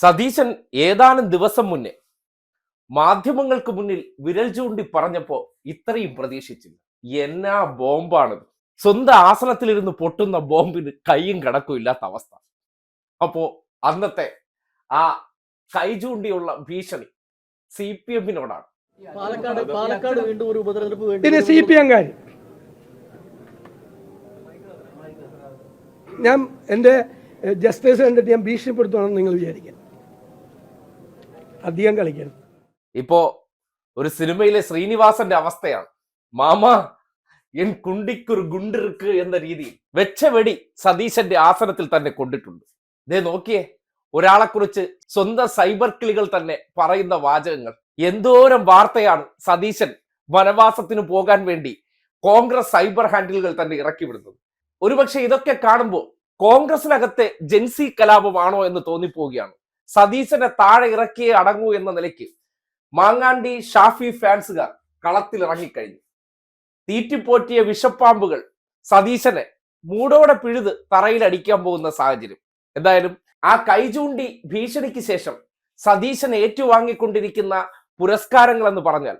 സതീശൻ ഏതാനും ദിവസം മുന്നേ മാധ്യമങ്ങൾക്ക് മുന്നിൽ വിരൽ ചൂണ്ടി പറഞ്ഞപ്പോ ഇത്രയും പ്രതീക്ഷിച്ചില്ല. എന്നാ ബോംബാണ് സ്വന്തം ആസനത്തിലിരുന്ന് പൊട്ടുന്ന ബോംബിന് കൈയും കണക്കും ഇല്ലാത്ത അവസ്ഥ. അപ്പോ അന്നത്തെ ആ കൈ ചൂണ്ടിയുള്ള ഭീഷണി സി പി എമ്മിനോടാണ്. പാലക്കാട് പാലക്കാട് വീണ്ടും ഒരു ഉപതെരഞ്ഞെടുപ്പ് വേണ്ടി പിന്നെ സി പി എംകാർ ഞാൻ എന്റെ ജസ്റ്റിസ് കണ്ടിട്ട് ഞാൻ ഭീഷണിപ്പെടുത്തുവാണെന്ന് നിങ്ങൾ വിചാരിക്കാൻ അധികം കളിക്കരുത്. ഇപ്പോ ഒരു സിനിമയിലെ ശ്രീനിവാസന്റെ അവസ്ഥയാണ്. മാമ എൻ കുണ്ടിക്കൊരു ഗുണ്ടിറുക്ക് എന്ന രീതിയിൽ വെച്ച വെടി സതീശന്റെ ആസനത്തിൽ തന്നെ കൊണ്ടിട്ടുണ്ട്. ഇതേ നോക്കിയേ ഒരാളെക്കുറിച്ച് സ്വന്തം സൈബർ കിളികൾ തന്നെ പറയുന്ന വാചകങ്ങൾ. എന്തോരം വാർത്തയാണ് സതീശൻ വനവാസത്തിന് പോകാൻ വേണ്ടി കോൺഗ്രസ് സൈബർ ഹാൻഡിലുകൾ തന്നെ ഇറക്കി വിടുന്നത്. ഒരുപക്ഷെ ഇതൊക്കെ കാണുമ്പോൾ കോൺഗ്രസിനകത്തെ ജെൻസി കലാപമാണോ എന്ന് തോന്നിപ്പോവുകയാണ്. സതീശനെ താഴെ ഇറക്കിയേ അടങ്ങൂ എന്ന നിലയ്ക്ക് മാങ്ങാണ്ടി ഷാഫി ഫാൻസുകാർ കളത്തിൽ ഇറങ്ങിക്കഴിഞ്ഞു. തീറ്റിപ്പോറ്റിയ വിഷപ്പാമ്പുകൾ സതീശനെ മൂടോടെ പിഴുത് തറയിൽ അടിക്കാൻ പോകുന്ന സാഹചര്യം. എന്തായാലും ആ കൈചൂണ്ടി ഭീഷണിക്ക് ശേഷം സതീശൻ ഏറ്റുവാങ്ങിക്കൊണ്ടിരിക്കുന്ന പുരസ്കാരങ്ങൾ എന്ന് പറഞ്ഞാൽ